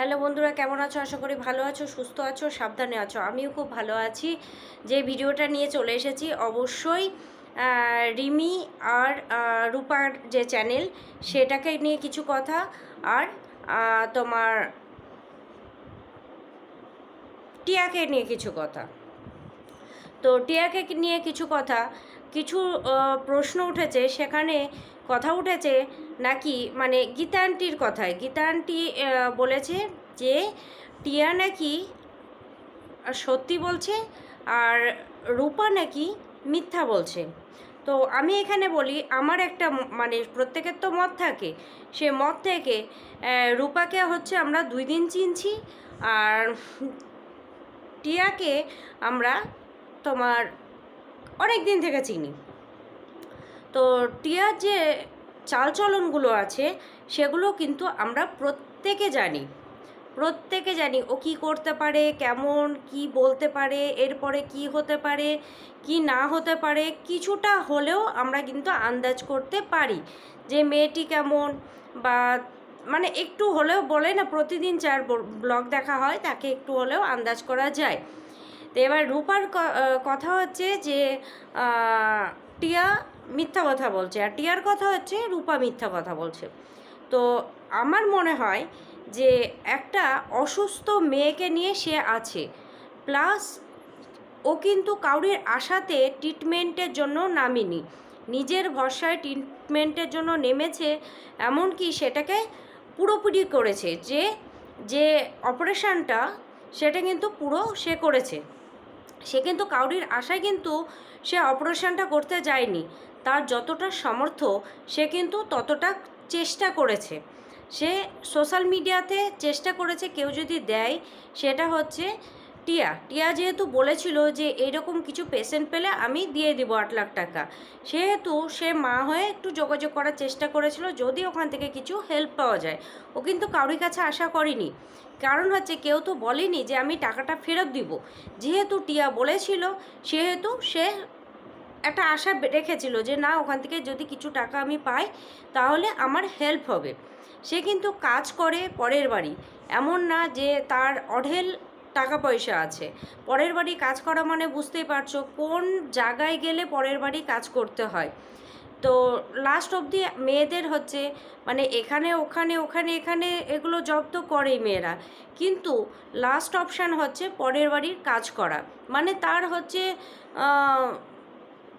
Hello বন্ধুরা, কেমন আছো? আশা করি ভালো আছো, সুস্থ আছো, সাবধানে আছো। আমিও খুব ভালো আছি। যে ভিডিওটা নিয়ে চলে এসেছি, অবশ্যই রিমি আর রূপার যে চ্যানেল, সেটাকে নিয়ে কিছু কথা। আর তোমার টিয়াকে নিয়ে কিছু কথা। তো টিয়াকে নিয়ে কিছু কথা। কিছু প্রশ্ন উঠেছে, সেখানে কথা উঠেছে নাকি? মানে গীতা আন্টির কথায়। গীতা আন্টি বলেছে যে টিয়া নাকি সত্যি বলছে আর রূপা নাকি মিথ্যা বলছে। তো আমি এখানে বলি, আমার একটা মানে প্রত্যেকের তো মত থাকে। সে মত থেকে রূপাকে হচ্ছে আমরা দুই দিন চিনছি আর টিয়াকে আমরা তোমার অনেক দিন থেকে চিনি। তো টিয়ার যে চালচলনগুলো আছে, সেগুলো কিন্তু আমরা প্রত্যেকে জানি। প্রত্যেকে জানি ও কি করতে পারে, কেমন, কি বলতে পারে, এরপরে কি হতে পারে, কি না হতে পারে, কিছুটা হলেও আমরা কিন্তু আন্দাজ করতে পারি যে মেয়েটি কেমন বা মানে একটু হলেও বলে না, প্রতিদিন যার ব্লগ দেখা হয়, তাকে একটু হলেও আন্দাজ করা যায়। তো এবার রূপার কথা হচ্ছে যে টিয়া মিথ্যা কথা বলছে। আর টিয়ার কথা হচ্ছে, রূপা মিথ্যা কথা বলছে। তো আমার মনে হয় যে একটা অসুস্থ মেয়েকে নিয়ে সে আছে। প্লাস ও কিন্তু কাউরির আশাতে ট্রিটমেন্টের জন্য নামেনি। নিজের ভরসায় ট্রিটমেন্টের জন্য নেমেছে, এমনকি সেটাকে পুরোপুরি করেছে যে যে অপারেশানটা সেটা কিন্তু পুরো সে করেছে। সে কিন্তু কাউরির আশায় কিন্তু সে অপারেশনটা করতে যায়নি। তার যতটা সামর্থ্য, সে কিন্তু ততটা চেষ্টা করেছে। সে সোশ্যাল মিডিয়াতে চেষ্টা করেছে, কেউ যদি দেয়, সেটা হচ্ছে টিয়া। টিয়া যেহেতু বলেছিল যে এইরকম কিছু পেশেন্ট পেলে আমি দিয়ে দিব আট লাখ টাকা। সেহেতু সে মা হয়ে একটু যোগাযোগ করার চেষ্টা করেছিল, যদি ওখান থেকে কিছু হেল্প পাওয়া যায়। ও কিন্তু কারোর কাছে আশা করেনি। কারণ হচ্ছে কেউ তো বলেনি যে, আমি টাকাটা ফেরত দিব। যেহেতু টিয়া বলেছিল, সেহেতু সে একটা আশা রেখেছিল যে না, ওখান থেকে যদি কিছু টাকা আমি পাই, তাহলে আমার হেল্প হবে। সে কিন্তু কাজ করে পরের বাড়ি। এমন না যে তার অঢেল টাকা পয়সা আছে। পরের বাড়ি কাজ করা মানে বুঝতেই পারছ কোন জায়গায় গেলে পরের বাড়ি কাজ করতে হয়। তো লাস্ট অবধি মেয়েদের হচ্ছে মানে এখানে, ওখানে ওখানে, এখানে এগুলো জব তো করেই মেয়েরা। কিন্তু লাস্ট অপশান হচ্ছে পরের বাড়ির কাজ করা। মানে তার হচ্ছে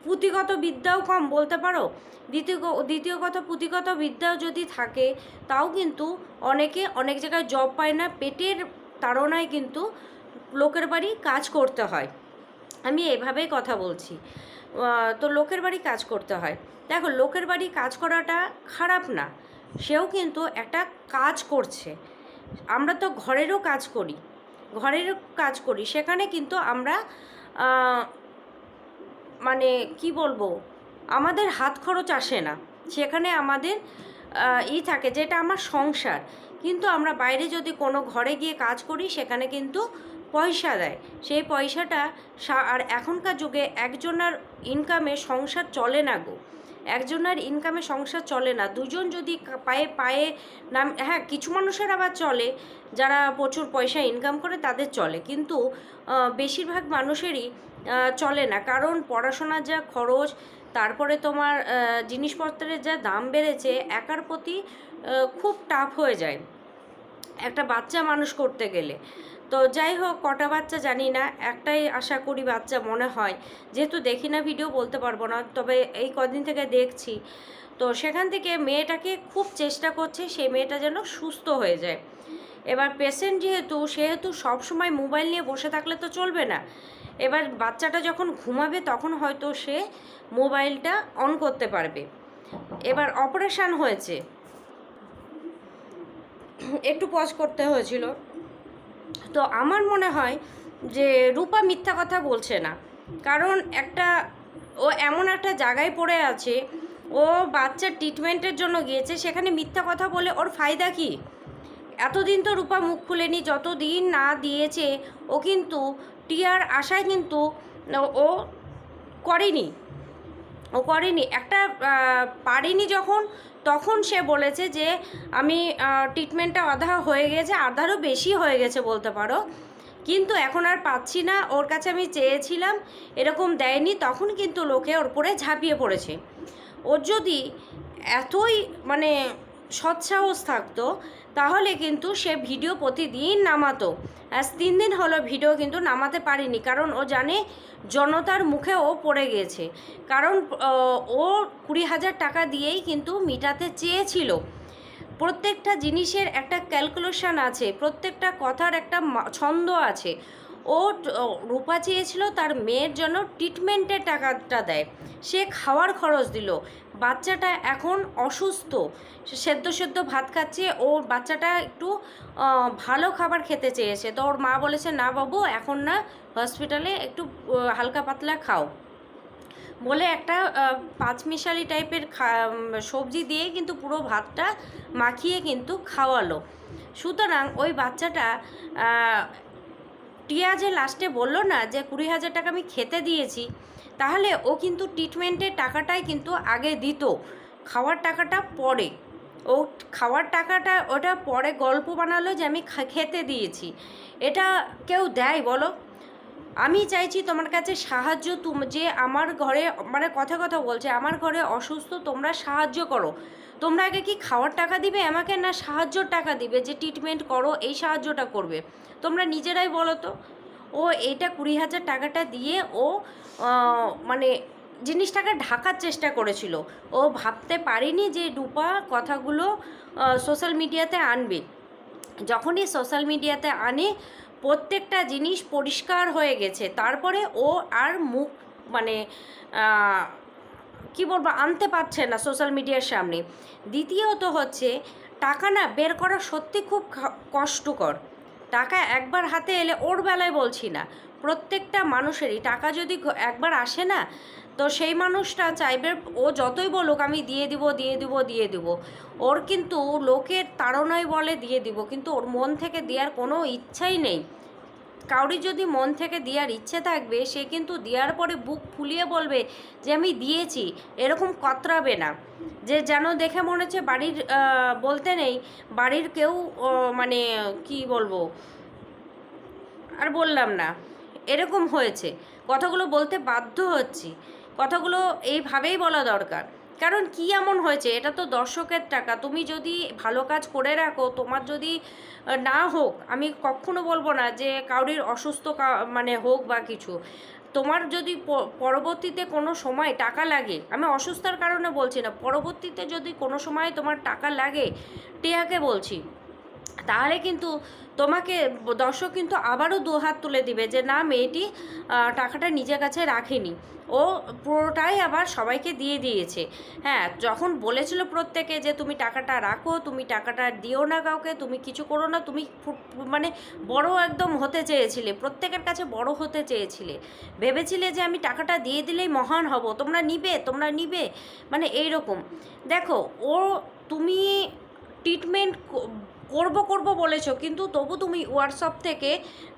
পুঁথিগত বিদ্যাও কম বলতে পারো? দ্বিতীয় দ্বিতীয় কথা, পুঁথিগত বিদ্যাও যদি থাকে, তাও কিন্তু অনেকে অনেক জায়গায় জব পায় না, পেটের তাড়নায় কিন্তু লোকের বাড়ি কাজ করতে হয়। আমি এভাবেই কথা বলছি। তো লোকের বাড়ি কাজ করতে হয়। দেখো, লোকের বাড়ি কাজ করাটা খারাপ না, সেও কিন্তু একটা কাজ করছে। আমরা তো ঘরেরও কাজ করি, ঘরেরও কাজ করি, সেখানে কিন্তু আমরা মানে কি বলব? আমাদের হাত খরচ আসে না। সেখানে আমাদের ই থাকে যেটা আমার সংসার। কিন্তু আমরা বাইরে যদি কোনো ঘরে গিয়ে কাজ করি, সেখানে কিন্তু পয়সা দেয়। সেই পয়সাটা আর এখনকার যুগে একজনের ইনকামে সংসার চলে না গো। একজনের ইনকামে সংসার চলে না। দুজন যদি পায়ে পায়ে নাম হ্যাঁ কিছু মানুষের আবার চলে। যারা প্রচুর পয়সা ইনকাম করে, তাদের চলে। কিন্তু বেশিরভাগ মানুষেরই চলে না। কারণ পড়াশোনার যা খরচ, তারপরে তোমার জিনিসপত্রের যা দাম বেড়েছে, একার প্রতি খুব টাফ হয়ে যায়। একটা বাচ্চা মানুষ করতে গেলে। তো যাই হোক, কটা বাচ্চা জানি না, একটাই আশা করি বাচ্চা মনে হয়। যেহেতু দেখি না ভিডিও বলতে পারব না, তবে এই কদিন থেকে দেখছি। তো সেখান থেকে মেয়েটাকে খুব চেষ্টা করছে, সেই মেয়েটা যেন সুস্থ হয়ে যায়। এবার পেশেন্ট যেহেতু, সেহেতু সবসময় মোবাইল নিয়ে বসে থাকলে তো চলবে না। এবার বাচ্চাটা যখন ঘুমাবে, তখন হয়তো সে মোবাইলটা অন করতে পারবে। এবার অপারেশান হয়েছে। একটু পজ করতে হয়েছিল। তো আমার মনে হয় যে রূপা মিথ্যা কথা বলছে না। কারণ একটা, ও এমন একটা জায়গায় পড়ে আছে, ও বাচ্চার ট্রিটমেন্টের জন্য গিয়েছে, সেখানে মিথ্যা কথা বলে ওর ফায়দা কী? এতদিন তো রূপা মুখ খুলেনি, যতদিন না দিয়েছে, ও কিন্তু টিয়ার আশায় কিন্তু ও করেনি। ও করেনি। একটা পারেনি যখন, তখন সে বলেছে যে, আমি ট্রিটমেন্টটা আধা হয়ে গেছে, আধারও বেশি হয়ে গেছে বলতে পারো। কিন্তু এখন আর পাচ্ছি না। ওর কাছে আমি চেয়েছিলাম, এরকম দেয়নি। তখন কিন্তু লোকে ওর উপরে ঝাঁপিয়ে পড়েছে। ওর যদি এতই মানে সৎসাহস থাকতো, তাহলে কিন্তু সে ভিডিও প্রতিদিন নামাতো। আজ তিন দিন হলো ভিডিও কিন্তু নামাতে পারিনি, কারণ ও জানে জনতার মুখে ও পড়ে গেছে। কারণ, ও কুড়ি হাজার টাকা দিয়েই কিন্তু মিটাতে চেয়েছিল। প্রত্যেকটা জিনিসের একটা ক্যালকুলেশন আছে, প্রত্যেকটা কথার একটা ছন্দ আছে। ও রূপা চেয়েছিল তার মেয়ের জন্য ট্রিটমেন্টের টাকাটা দেয়। সে খাওয়ার খরচ দিল। বাচ্চাটা এখন অসুস্থ। সেদ্ধ সেদ্ধ ভাত খাচ্ছে। ওর বাচ্চাটা একটু ভালো খাবার খেতে চেয়েছে। তো ওর মা বলেছে, না বাবু, এখন না হসপিটালে একটু হালকা পাতলা খাও। বলে একটা পাঁচমিশালি টাইপের সবজি দিয়ে কিন্তু পুরো ভাতটা মাখিয়ে কিন্তু খাওয়ালো। সুতরাং ওই বাচ্চাটা টিয়া যে লাস্টে বলল না যে কুড়ি হাজার টাকা আমি খেতে দিয়েছি, তাহলে ও কিন্তু ট্রিটমেন্টের টাকাটাই কিন্তু আগে দিত। খাওয়ার টাকাটা পরে। ও খাওয়ার টাকাটা, ওটা পরে গল্প বানালো যে আমি খেতে দিয়েছি। এটা কেউ দেয় বলো? আমি চাইছি তোমার কাছে সাহায্য তুম, যে আমার ঘরে মানে কথা কথা বলছে, আমার ঘরে অসুস্থ, তোমরা সাহায্য করো। তোমরা আগে কি খাওয়ার টাকা দিবে আমাকে, না সাহায্যর টাকা দিবে যে ট্রিটমেন্ট করো, এই সাহায্যটা করবে? তোমরা নিজেরাই বলো তো। ও এটা কুড়ি হাজার টাকাটা দিয়ে ও মানে জিনিসটাকে ঢাকার চেষ্টা করেছিল। ও ভাবতে পারেনি যে রূপা কথাগুলো সোশ্যাল মিডিয়াতে আনবে। যখনই সোশ্যাল মিডিয়াতে আনে প্রত্যেকটা জিনিস পরিষ্কার হয়ে গেছে। তারপরে ও আর মুখ মানে কি বলব, আনতে পারছে না সোশ্যাল মিডিয়ার সামনে। দ্বিতীয়ত হচ্ছে, টাকা না বের করা সত্যি খুব কষ্টকর। টাকা একবার হাতে এলে ওর বেলায় বলছি না। প্রত্যেকটা মানুষেরই টাকা যদি একবার আসে না তো সেই মানুষটা চাইবে, ও যতই বলুক আমি দিয়ে দিব দিয়ে দিব দিয়ে দিব। ওর কিন্তু লোকের তাড়নায় বলে দিয়ে দিব, কিন্তু ওর মন থেকে দেওয়ার কোনো ইচ্ছাই নেই। কাউরি যদি মন থেকে দেওয়ার ইচ্ছে থাকবে, সে কিন্তু দেওয়ার পরে বুক ফুলিয়ে বলবে যে আমি দিয়েছি, এরকম কতরাবে না। যে যেন দেখে মনে হচ্ছে বাড়ির বলতে নেই, বাড়ির কেউ মানে কি বলব, আর বললাম না। এরকম হয়েছে। কথাগুলো বলতে বাধ্য হচ্ছি। কথাগুলো এইভাবেই বলা দরকার। কারণ কি এমন হয়েছে? এটা তো দর্শকের টাকা। তুমি যদি ভালো কাজ করে রাখো, তোমার যদি না হোক, আমি কখনো বলব না যে কাউরির অসুস্থ মানে হোক বা কিছু। তোমার যদি পরবর্তীতে কোনো সময় টাকা লাগে, আমি অসুস্থতার কারণে বলছি না, পরবর্তীতে যদি কোনো সময় তোমার টাকা লাগে, টিয়াকে বলছি। তাহলে কিন্তু তোমাকে দর্শক কিন্তু আবারও দু হাত তুলে দিবে যে না, মেয়েটি টাকাটা নিজের কাছে রাখেনি। ও পুরোটাই আবার সবাইকে দিয়ে দিয়েছে। হ্যাঁ যখন বলেছিল প্রত্যেকে যে তুমি টাকাটা রাখো, তুমি টাকাটা দিও না কাউকে, তুমি কিছু করো না, তুমি মানে বড় একদম হতে চেয়েছিলে, প্রত্যেকের কাছে বড় হতে চেয়েছিলে। ভেবেছিলে যে আমি টাকাটা দিয়ে দিলেই মহান হব, তোমরা নিবে তোমরা নিবে মানে এই রকম দেখো, ও তুমি ট্রিটমেন্ট করব করব বলেছ, কিন্তু তবু তুমি হোয়াটসঅ্যাপ থেকে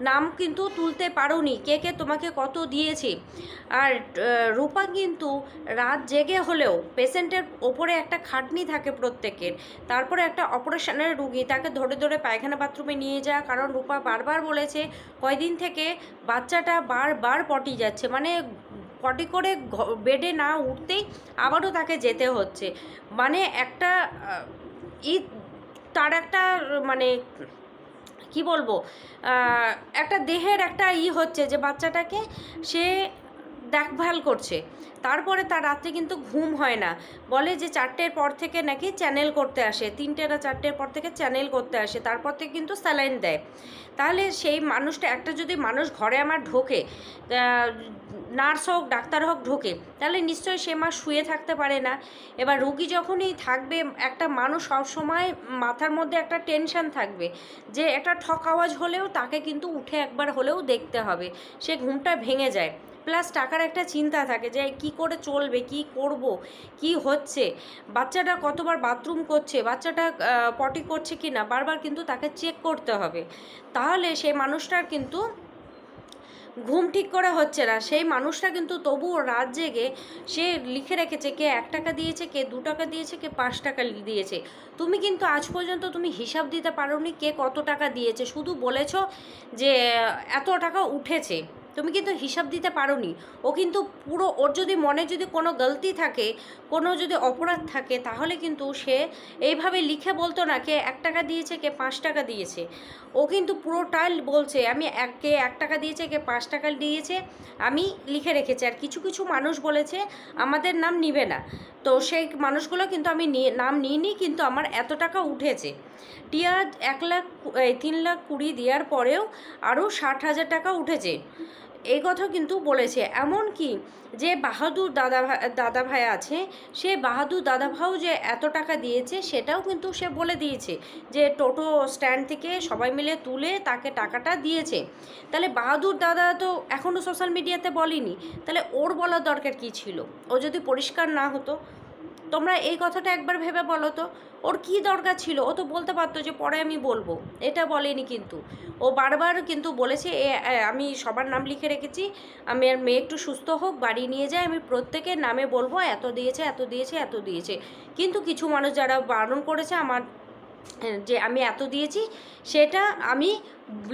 নাম কিন্তু তুলতে পারোনি। কে কে তোমাকে কত দিয়েছে? আর রূপা কিন্তু রাত জেগে হলেও পেশেন্টের ওপরে একটা খাটনি থাকে প্রত্যেকের। তারপরে একটা অপারেশনের রুগী, তাকে ধরে ধরে পায়খানা বাথরুমে নিয়ে যাওয়া, কারণ রূপা বারবার বলেছে, কয়দিন থেকে বাচ্চাটা বারবার পটি যাচ্ছে। মানে পটি করে বেডে না উঠতেই আবারও তাকে যেতে হচ্ছে। মানে একটা ই তার একটা মানে কি বলব একটা দেহের একটা ই হচ্ছে যে বাচ্চাটাকে সে দেখভাল করছে। তারপরে তার রাত্রে কিন্তু ঘুম হয় না। বলে যে চারটের পর থেকে নাকি চ্যানেল করতে আসে। তিনটে না চারটের পর থেকে চ্যানেল করতে আসে। তারপর থেকে কিন্তু স্যালাইন দেয়। তাহলে সেই মানুষটা, একটা যদি মানুষ ঘরে আমার ঢোকে নার্স হোক, ডাক্তার হোক ঢোকে, তাহলে নিশ্চয়ই সে মা শুয়ে থাকতে পারে না। এবার রুগী যখনই থাকবে, একটা মানুষ সবসময় মাথার মধ্যে একটা টেনশন থাকবে যে একটা ঠক আওয়াজ হলেও তাকে কিন্তু উঠে একবার হলেও দেখতে হবে। সে ঘুমটা ভেঙে যায়। প্লাস টাকার একটা চিন্তা থাকে যে, কি করে চলবে, কি করব, কি হচ্ছে? বাচ্চাটা কতবার বাথরুম করছে, বাচ্চাটা পটি করছে কি না বারবার কিন্তু তাকে চেক করতে হবে। তাহলে সেই মানুষটার কিন্তু ঘুম ঠিক করে হচ্ছে না। সেই মানুষটা কিন্তু তবুও রাত জেগে সে লিখে রেখেছে কে এক টাকা দিয়েছে, কে দু টাকা দিয়েছে, কে পাঁচ টাকা দিয়েছে। তুমি কিন্তু আজ পর্যন্ত তুমি হিসাব দিতে পারোনি কে কত টাকা দিয়েছে। শুধু বলেছ যে, এত টাকা উঠেছে। তুমি কিন্তু হিসাব দিতে পারো নি ও কিন্তু পুরো, ওর যদি মনে যদি কোনো গলতি থাকে, কোনো যদি অপরাধ থাকে, তাহলে কিন্তু সে এইভাবে লিখে বলতো না কে এক টাকা দিয়েছে, কে পাঁচ টাকা দিয়েছে। ও কিন্তু পুরোটাই বলছে, আমি এক, কে এক টাকা দিয়েছে, কে পাঁচ টাকা দিয়েছে, আমি লিখে রেখেছি। আর কিছু কিছু মানুষ বলেছে, আমাদের নাম নিবে না। তো সেই মানুষগুলো কিন্তু আমি নিয়ে, নাম নিইনি, কিন্তু আমার এত টাকা উঠেছে। টিয়া এক লাখ তিন লাখ কুড়ি দেওয়ার পরেও আরও ষাট হাজার টাকা উঠেছে। এই কথা কিন্তু বলেছে। এমন কি যে বাহাদুর দাদা দাদা ভাই আছে, সে বাহাদুর দাদা ভাইও যে এত টাকা দিয়েছে, সেটাও কিন্তু সে বলে দিয়েছে যে টোটো স্ট্যান্ড থেকে সবাই মিলে তুলে তাকে টাকাটা দিয়েছে। তাহলে বাহাদুর দাদা তো এখনও সোশ্যাল মিডিয়াতে বলেনি। তাহলে ওর বলার দরকার কী ছিল? ও যদি পরিষ্কার না হতো তোমরা এই কথাটা একবার ভেবে বলো তো। ওর কী দরকার ছিল? ও তো বলতে পারতো যে পরে আমি বলব। এটা বলেনি কিন্তু। ও বারবার কিন্তু বলেছে, এ আমি সবার নাম লিখে রেখেছি। আমি আর মেয়ে একটু সুস্থ হোক, বাড়ি নিয়ে যাই। আমি প্রত্যেকের নামে বলব, এত দিয়েছে এত দিয়েছে এত দিয়েছে। কিন্তু কিছু মানুষ যারা বারণ করেছে, আমার যে আমি এত দিয়েছি, সেটা আমি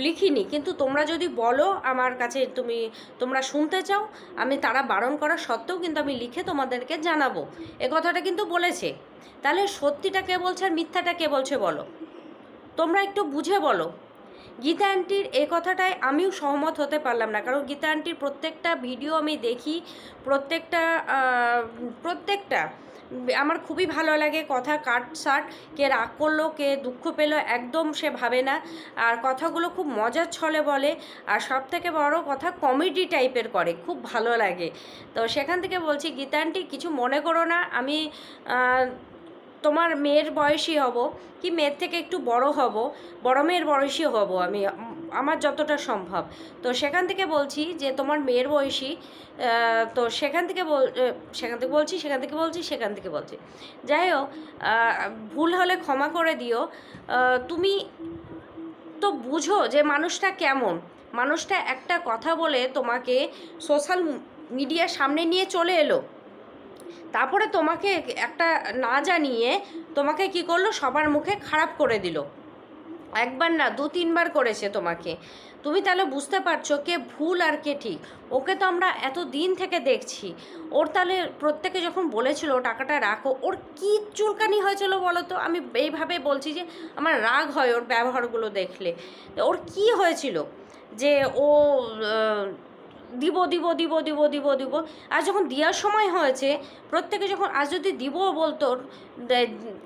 লিখিনি। কিন্তু তোমরা যদি বলো আমার কাছে তুমি, তোমরা শুনতে চাও, আমি তারা বারণ করা সত্ত্বেও কিন্তু আমি লিখে তোমাদেরকে জানাব। এ কথাটা কিন্তু বলেছে। তাহলে সত্যিটা কে বলছে আর মিথ্যাটা কে বলছে বলো? তোমরা একটু বুঝে বলো। গীতা আন্টির এই কথাটায় আমিও সহমত হতে পারলাম না। কারণ গীতা আন্টির প্রত্যেকটা ভিডিও আমি দেখি, প্রত্যেকটা প্রত্যেকটা আমার খুবই ভালো লাগে কথা কাট সাট, কে রাগ করল, কে দুঃখ পেল, একদম সে ভাবে না। আর কথাগুলো খুব মজার ছলে বলে। আর সব থেকে বড় কথা কমেডি টাইপের করে, খুব ভালো লাগে। তো সেখান থেকে বলছি গীতা কিছু মনে করো না, আমি তোমার মেয়ের বয়সী হব, কি মেয়ের থেকে একটু বড় হব? বড় মেয়ের বয়সী হব আমি। আমার যতটা সম্ভব। তো সেখান থেকে বলছি যে, তোমার মেয়ের বয়সী তো সেখান থেকে বল সেখান থেকে বলছি, সেখান থেকে বলছি, সেখান থেকে বলছি। যাই হোক ভুল হলে ক্ষমা করে দিও। তুমি তো বুঝো যে, মানুষটা কেমন। মানুষটা একটা কথা বলে তোমাকে সোশ্যাল মিডিয়ার সামনে নিয়ে চলে এলো। তারপরে তোমাকে একটা না জানিয়ে তোমাকে কি করল? সবার মুখে খারাপ করে দিল। একবার না, দু তিনবার করেছে তোমাকে। তুমি তাহলে বুঝতে পারছ কে ভুল আর কে ঠিক। ওকে তো আমরা এত দিন থেকে দেখছি। ওর তাহলে প্রত্যেকে যখন বলেছিল, টাকাটা রাখো, ওর কি চুলকানি হয়েছিল বলো তো? আমি এইভাবে বলছি যে, আমার রাগ হয় ওর ব্যবহারগুলো দেখলে। ওর কি হয়েছিল? যে ও দিব দিব দিব দিব দিব দিব। আর যখন দেওয়ার সময় হয়েছে, প্রত্যেকে যখন, আজ যদি দিব, বলতো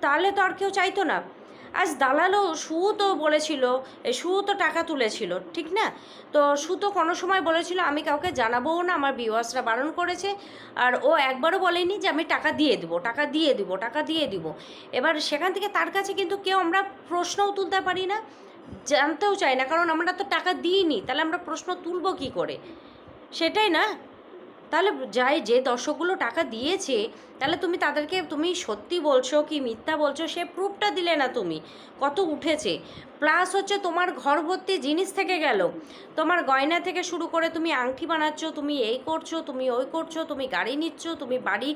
তাহলে তো আর কেউ চাইতো না। আজ দালালও সুও তো বলেছিল, এ সুও তো টাকা তুলেছিল, ঠিক না? তো সু তো কোনো সময় বলেছিল, আমি কাউকে জানাবোও না, আমার ভিউয়ার্সরা বারণ করেছে। আর ও একবারও বলেনি যে, আমি টাকা দিয়ে দিব, টাকা দিয়ে দিব, টাকা দিয়ে দিব। এবার সেখান থেকে তার কাছে কিন্তু কেউ আমরা প্রশ্নও তুলতে পারি না, জানতেও চাই না, কারণ আমরা তো টাকা দিইনি, তাহলে আমরা প্রশ্ন তুলবো কী করে? সেটাই না? তাহলে যাই, যে দর্শকগুলো টাকা দিয়েছে, তাহলে তুমি তাদেরকে, তুমি সত্যি বলছো কি মিথ্যা বলছো, সে প্রুফটা দিলে না তুমি। কত উঠেছে। প্লাস হচ্ছে তোমার ঘর ভর্তি জিনিস থেকে গেল। তোমার গয়না থেকে শুরু করে তুমি আংটি বানাচ্ছ, তুমি এই করছ, তুমি ওই করছ, তুমি গাড়ি নিচ্ছ, তুমি বাড়ি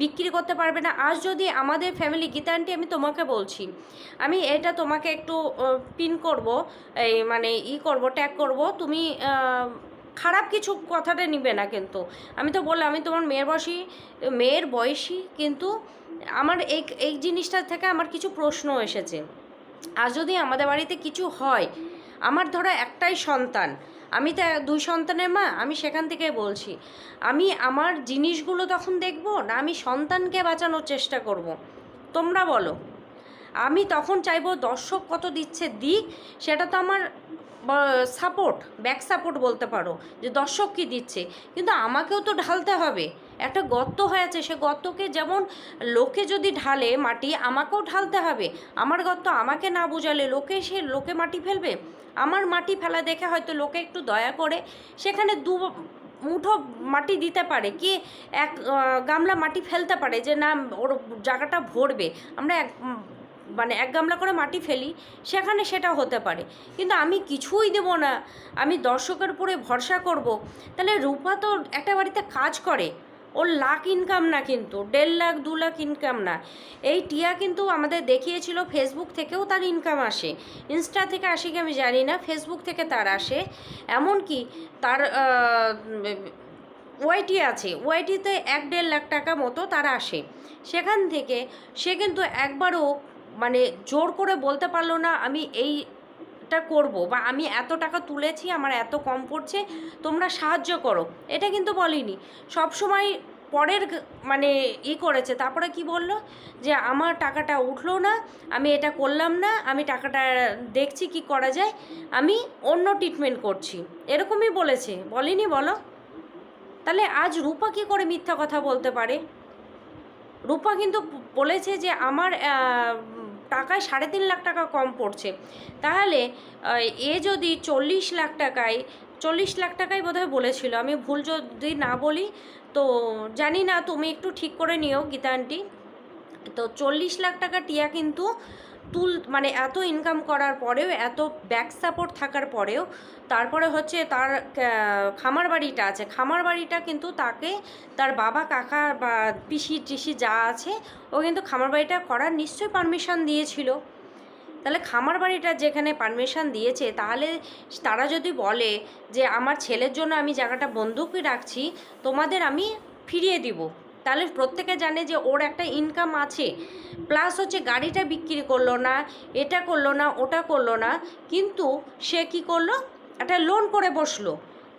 বিক্রি করতে পারবে না। আজ যদি আমাদের ফ্যামিলি গীতা আমি তোমাকে বলছি, আমি এটা তোমাকে একটু পিন করব, এই মানে ই করব ট্যাগ করব, তুমি খারাপ কিছু কথাটা নিবে না কিন্তু। আমি তো বললাম, আমি তোমার মেয়ের বয়সী মেয়ের বয়সী কিন্তু আমার এই এই জিনিসটা থেকে আমার কিছু প্রশ্ন এসেছে। আর যদি আমাদের বাড়িতে কিছু হয়, আমার ধরো একটাই সন্তান, আমি তো দুই সন্তানের মা, আমি সেখান থেকে বলছি, আমি আমার জিনিসগুলো তখন দেখব না আমি সন্তানকে বাঁচানোর চেষ্টা করব? তোমরা বলো। আমি তখন চাইব দর্শক কত দিচ্ছে দিক, সেটা তো আমার সাপোর্ট ব্যাক সাপোর্ট বলতে পারো, যে দর্শক কী দিচ্ছে। কিন্তু আমাকেও তো ঢালতে হবে। একটা গর্ত হয়েছে সে গর্তকে যেমন লোকে যদি ঢালে মাটি, আমাকেও ঢালতে হবে। আমার গর্ত আমাকে না বুঝালে লোকে সে, লোকে মাটি ফেলবে? আমার মাটি ফেলা দেখে হয়তো লোকে একটু দয়া করে সেখানে দু মুঠো মাটি দিতে পারে, কি এক গামলা মাটি ফেলতে পারে যে না, ওর জায়গাটা ভরবে। আমরা এক মানে এক গামলা করে মাটি ফেলি, সেখানে সেটা হতে পারে। কিন্তু আমি কিছুই দেবো না। আমি দর্শকের উপরে ভরসা করব। তাহলে রূপা তো একটা বাড়িতে কাজ করে। ওর লাখ ইনকাম না কিন্তু, দেড় লাখ, দু লাখ ইনকাম না। এই টিয়া কিন্তু আমাদের দেখিয়েছিল ফেসবুক থেকেও তার ইনকাম আসে। ইনস্টা থেকে আসে কি আমি জানি না ফেসবুক থেকে তার আসে। এমনকি তার ওয়াইটি আছে। ওয়াইটিতে এক দেড় লাখ টাকা মতো তার আসে। সেখান থেকে সে কিন্তু একবারও মানে জোর করে বলতে পারল না, আমি এইটা করব বা আমি এত টাকা তুলেছি, আমার এত কম পড়ছে, তোমরা সাহায্য করো। এটা কিন্তু বলিনি। সব সময় পরের মানে ই করেছে। তারপরে কি বলল? যে, আমার টাকাটা উঠল না, আমি এটা করলাম না, আমি টাকাটা দেখছি কি করা যায়, আমি অন্য ট্রিটমেন্ট করছি। এরকমই বলেছে। বলিনি বলো? তাহলে আজ রূপা কি করে মিথ্যা কথা বলতে পারে? রূপা কিন্তু বলেছে যে, আমার টাকায় সাড়ে তিন লাখ টাকা কম পড়ছে। তাহলে এ যদি চল্লিশ লাখ টাকায়, চল্লিশ লাখ টাকাই বোধহয় বলেছিল। আমি ভুল যদি না বলি, তো জানি না, তুমি একটু ঠিক করে নিও গীতা আন্টি তো চল্লিশ লাখ টাকা টিয়া কিন্তু তুল মানে এত ইনকাম করার পরেও, এত ব্যাক সাপোর্ট থাকার পরেও, তারপরে হচ্ছে তার খামার বাড়িটা আছে। খামার বাড়িটা কিন্তু তাকে, তার বাবা, কাকা বা পিসি, টিসি যা আছে, ও কিন্তু খামার বাড়িটা করার নিশ্চয়ই পারমিশন দিয়েছিল। তাহলে খামার বাড়িটা যেখানে পারমিশন দিয়েছে, তাহলে তারা যদি বলে যে, আমার ছেলের জন্য আমি জায়গাটা বন্ধুকই রাখছি, তোমাদের আমি ফিরিয়ে দিব। তাহলে প্রত্যেকে জানে যে ওর একটা ইনকাম আছে প্লাস হচ্ছে গাড়িটা বিক্রি করল না, এটা করল না, ওটা করল না, কিন্তু সে কি করল? একটা লোন করে বসল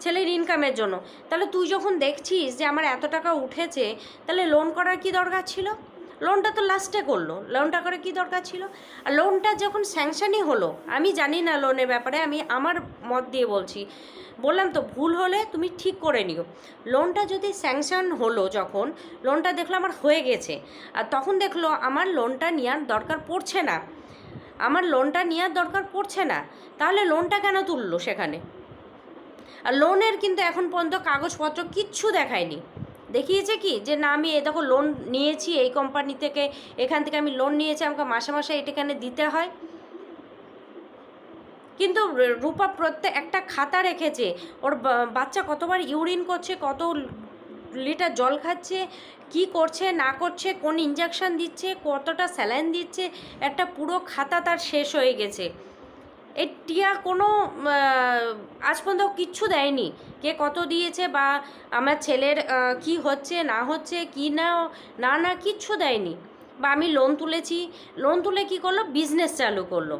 ছেলের ইনকামের জন্য। তাহলে তুই যখন দেখছিস যে আমার এত টাকা উঠেছে, তাহলে লোন করার কি দরকার ছিল? লোনটা তো লাস্টে করল। লোনটা করে কি দরকার ছিল? আর লোনটা যখন স্যাংশনই হলো, আমি জানি না লোনের ব্যাপারে, আমি আমার মত দিয়ে বলছি। বললাম তো, ভুল হলে তুমি ঠিক করে নিও। লোনটা যদি স্যাংশন হলো যখন লোনটা দেখল আমার হয়ে গেছে। আর তখন দেখল আমার লোনটা নেওয়ার দরকার পড়ছে না। আমার লোনটা নেওয়ার দরকার পড়ছে না। তাহলে লোনটা কেন তুললো সেখানে? আর লোনের কিন্তু এখন পর্যন্ত কাগজপত্র কিচ্ছু দেখায়নি। দেখিয়েছে কি? যে না, আমি এ দেখো লোন নিয়েছি, এই কোম্পানি থেকে এখান থেকে আমি লোন নিয়েছি, আমাকে মাসে মাসে এটাখানে দিতে হয়। কিন্তু রূপা প্রত্যেক, একটা খাতা রেখেছে, ওর বাচ্চা কতবার ইউরিন করছে, কত লিটার জল খাচ্ছে, কি করছে, না করছে, কোন ইঞ্জেকশন দিচ্ছে, কতটা স্যালাইন দিচ্ছে, একটা পুরো খাতা তার শেষ হয়ে গেছে। এই টিয়া কোনো আজ পর্যন্ত কিচ্ছু দেয়নি। কে কত দিয়েছে বা আমার ছেলের কি হচ্ছে, না হচ্ছে, কি না না না, কিচ্ছু দেয়নি। বা আমি লোন তুলেছি। লোন তুলে কি করল? বিজনেস চালু করল।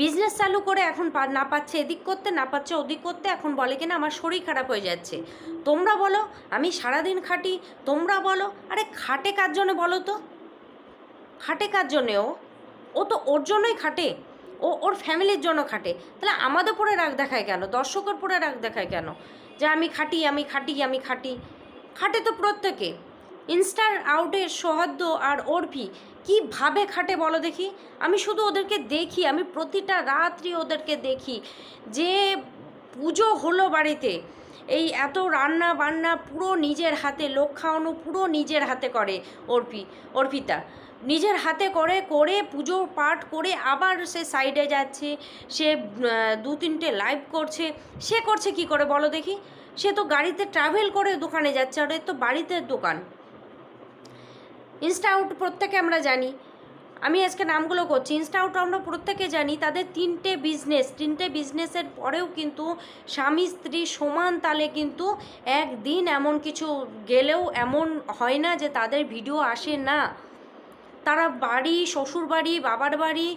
বিজনেস চালু করে এখন না পাচ্ছে, এদিক করতে, না পাচ্ছে, ওদিক করতে, এখন বলে কিনা আমার শরীর খারাপ হয়ে যাচ্ছে। তোমরা বলো, আমি সারাদিন খাটি, তোমরা বলো, আরে খাটে কার জন্য বলো তো? খাটে কার জন্যে ও? ও তো ওর জন্যই খাটে। ও, ওর ফ্যামিলির জন্য খাটে। তাহলে আমাদের পরে রাগ দেখায় কেন? দর্শকের পরে রাগ দেখায় কেন? যে আমি খাটি আমি খাটি আমি খাটি। খাটে তো প্রত্যেকে। ইনস্টার আউটের সৌহার্দ্য আর অর্পি কীভাবে খাটে বলো দেখি? আমি শুধু ওদেরকে দেখি, আমি প্রতিটা রাত্রি ওদেরকে দেখি। যে পুজো হলো বাড়িতে, এই এত রান্না বান্না পুরো নিজের হাতে, লোক খাওয়ানো পুরো নিজের হাতে করে অর্পি অর্পিতা নিজের হাতে করে করে পুজো পাঠ করে আবার সে সাইডে যাচ্ছে, সে দু তিনটে লাইভ করছে। সে করছে কি করে বলো দেখি? সে তো গাড়িতে ট্রাভেল করে দোকানে যাচ্ছে, আর তো বাড়িতে দোকান। ইনস্টা আউট প্রত্যেকে আমরা জানি। আমি আজকে নামগুলো করছি। ইনস্টা আউট আমরা প্রত্যেকে জানি, তাদের তিনটে বিজনেস তিনটে বিজনেসের পরেও কিন্তু স্বামী, স্ত্রী সমান তালে কিন্তু একদিন এমন কিছু গেলেও এমন হয় না যে তাদের ভিডিও আসে না। তারা বাড়ি, শ্বশুর বাড়ি, বাবার বাড়ি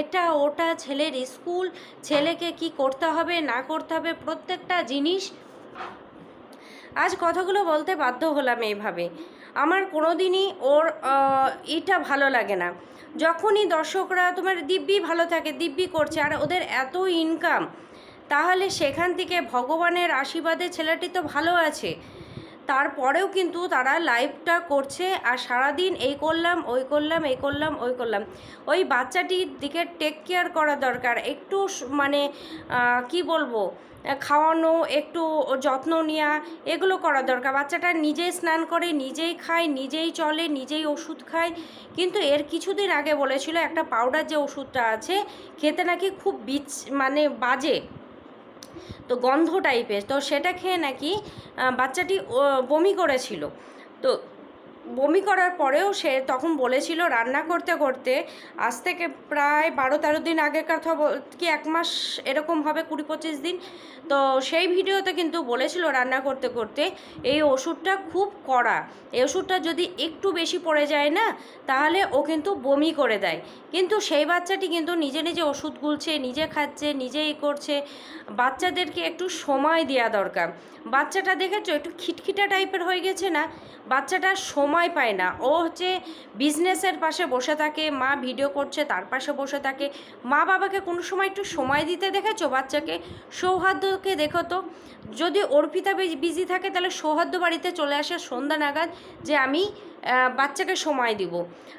এটা ওটা ছেলের স্কুল, ছেলেকে কি করতে হবে, না করতে হবে, প্রত্যেকটা জিনিস। আজ কথাগুলো বলতে বাধ্য হলাম এইভাবে। আমার কোনো দিনই ওর এটা ভালো লাগে না। যখনই দর্শকরা তোমার দিব্যি ভালো থাকে, দিব্যি করছে, আর ওদের এত ইনকাম তাহলে সেখান থেকে ভগবানের আশীর্বাদে ছেলেটি তো ভালো আছে। তারপরেও কিন্তু তারা লাইভটা করছে আর সারাদিন এই করলাম, ওই করলাম, এই করলাম, ওই করলাম। ওই বাচ্চাটির দিকে টেক কেয়ার করা দরকার। একটু মানে কি বলব? খাওয়ানো, একটু যত্ন নেওয়া এগুলো করা দরকার। বাচ্চাটা নিজেই স্নান করে, নিজেই খায়, নিজেই চলে, নিজেই ওষুধ খায়। কিন্তু এর কিছুদিন আগে বলেছিল একটা পাউডার যে ওষুধটা আছে, খেতে নাকি খুব বিচ মানে বাজে। তো গন্ধ টাইপের তো সেটা খেয়ে নাকি বাচ্চাটি বমি করেছিল। তো বমি করার পরেও সে তখন বলেছিল রান্না করতে করতে, আজ থেকে প্রায় বারো তেরো দিন আগেকার কি এক মাস এরকম হবে কুড়ি পঁচিশ দিন? তো সেই ভিডিওতে কিন্তু বলেছিল রান্না করতে করতে, এই ওষুধটা খুব কড়া, এই ওষুধটা যদি একটু বেশি পড়ে যায় না, তাহলে ও কিন্তু বমি করে দেয়। কিন্তু সেই বাচ্চাটি কিন্তু নিজে নিজে ওষুধ গুলছে, নিজে খাচ্ছে, নিজেই করছে। বাচ্চাদেরকে একটু সময় দেওয়া দরকার। বাচ্চাটা দেখেছ, একটু খিটখিটা টাইপের হয়ে গেছে না? বাচ্চাটা সময় পায় না। ও হচ্ছে বিজনেসের পাশে বসে থাকে, মা ভিডিও করছে, তার পাশে বসে থাকে। মা বাবাকে কোনো সময় একটু সময় দিতে দেখেছ বাচ্চাকে? সৌহার্দ্যকে দেখো তো। যদি অর্পিতা বিজি থাকে, তাহলে সৌহার্দ্য বাড়িতে চলে আসে সন্ধ্যা নাগাদ যে আমি বাচ্চাকে সময় দিব।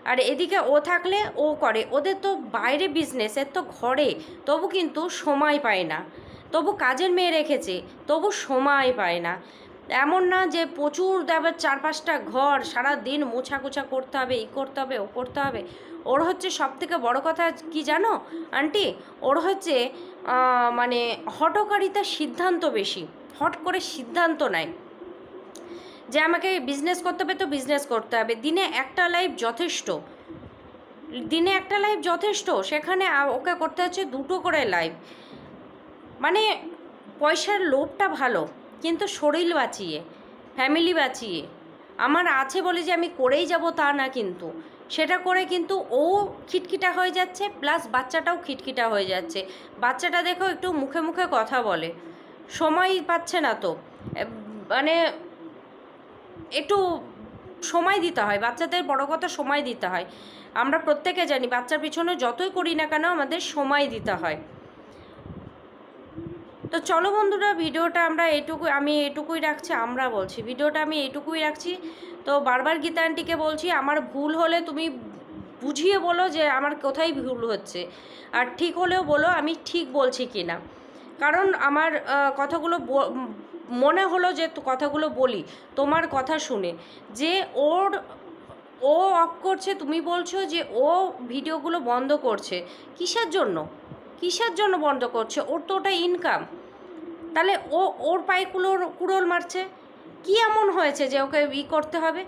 আর এদিকে ও থাকলে ও করে। ওদের তো বাইরে বিজনেস এর তো ঘরে। তবু কিন্তু সময় পায় না। তবু কাজের মেয়ে রেখেছে, তবু সময় পায় না। এমন না যে প্রচুর আবার চার পাঁচটা ঘর, সারা দিন মোছা কোছা করতে হবে, ই করতে হবে, ও করতে হবে। ওর হচ্ছে সব থেকে বড় কথা কি জানো? আন্টি, ওর হচ্ছে মানে হটকারিতার সিদ্ধান্ত বেশি। হট করে সিদ্ধান্ত নেয় যে আমাকে বিজনেস করতে হবে তো বিজনেস করতে হবে। দিনে একটা লাইফ যথেষ্ট। দিনে একটা লাইফ যথেষ্ট, সেখানে ওকে করতে হচ্ছে দুটো করে লাইফ মানে পয়সার লোভটা ভালো। কিন্তু শরীর বাঁচিয়ে ফ্যামিলি বাঁচিয়ে। আমার আছে বলে যে আমি করেই যাব তা না কিন্তু। সেটা করে কিন্তু ও খিটখিটা হয়ে যাচ্ছে প্লাস বাচ্চাটাও খিটখিটা হয়ে যাচ্ছে। বাচ্চাটা দেখো একটু মুখে মুখে কথা বলে। সময় পাচ্ছে না তো। মানে একটু সময় দিতে হয়, বাচ্চাদের বড় কথা সময় দিতে হয়। আমরা প্রত্যেকে জানি, বাচ্চার পিছনে যতই করি না কেন আমাদের সময় দিতে হয়। তো চলো বন্ধুরা, ভিডিওটা আমরা এটুকু, আমি এটুকুই রাখছি, আমরা বলছি। ভিডিওটা আমি এটুকুই রাখছি। তো বারবার গীতা আন্টিকে বলছি, আমার ভুল হলে তুমি বুঝিয়ে বলো যে আমার কোথায় ভুল হচ্ছে। আর ঠিক হলেও বলো আমি ঠিক বলছি কি না কারণ আমার কথাগুলো মনে হলো যে কথাগুলো বলি, তোমার কথা শুনে। যে ওর, ও অফ করছে, তুমি বলছো যে ও ভিডিওগুলো বন্ধ করছে। কিসের জন্য? কিসের জন্য বন্ধ করছে? ওর তো ওটা ইনকাম তাহলে ও, ওর পায়ে কুলোর, কুড়োল মারছে। কি এমন হয়েছে যে ওকে ই করতে হবে?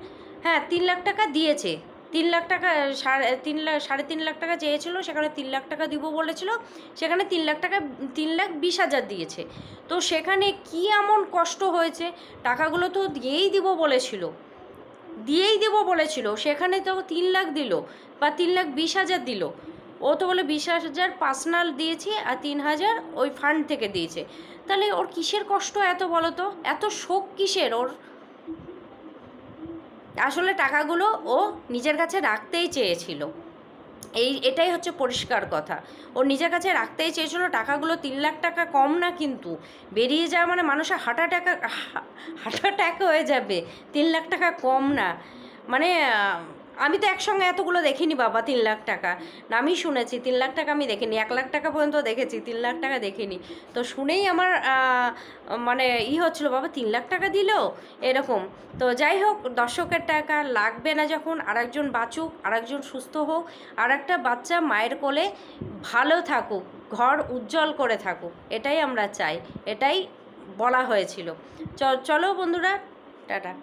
হ্যাঁ তিন লাখ টাকা দিয়েছে। তিন লাখ টাকা, সাড়ে, তিন লাখ সাড়ে তিন লাখ টাকা চেয়েছিল, সেখানে তিন লাখ টাকা দিব বলেছিল, সেখানে তিন লাখ টাকা, তিন লাখ বিশ হাজার দিয়েছে। তো সেখানে কি এমন কষ্ট হয়েছে? টাকাগুলো তো দিয়েই দিব বলেছিল। দিয়েই দেবো বলেছিল। সেখানে তো তিন লাখ দিল বা তিন লাখ বিশ হাজার দিল। ও তো বলে বিশ হাজার পার্সোনাল দিয়েছি আর তিন হাজার ওই ফান্ড থেকে দিয়েছে। তাহলে ওর কিসের কষ্ট এত বলো তো? এত শোক কিসের ওর? আসলে টাকাগুলো ও নিজের কাছে রাখতেই চেয়েছিল। এই, এটাই হচ্ছে পরিষ্কার কথা। ও নিজের কাছে রাখতেই চেয়েছিল, টাকাগুলো তিন লাখ টাকা কম না কিন্তু। বেরিয়ে যাওয়া মানে মানুষের হার্ট অ্যাটাক হার্ট অ্যাটাক হয়ে যাবে। তিন লাখ টাকা কম না। মানে আমি তো একসঙ্গে এতগুলো দেখিনি বাবা, তিন লাখ টাকা। আমি শুনেছি, তিন লাখ টাকা আমি দেখিনি। এক লাখ টাকা পর্যন্ত দেখেছি, তিন লাখ টাকা দেখিনি। তো শুনেই আমার মানে ই হচ্ছিল, বাবা, তিন লাখ টাকা দিল? এরকম। তো যাই হোক, দর্শকের টাকা লাগবে না যখন, আরেকজন বাঁচুক, আরেকজন সুস্থ হোক আর একটা বাচ্চা মায়ের কোলে ভালো থাকুক, ঘর উজ্জ্বল করে থাকুক, এটাই আমরা চাই, এটাই বলা হয়েছিল। চলো বন্ধুরা, টাটা।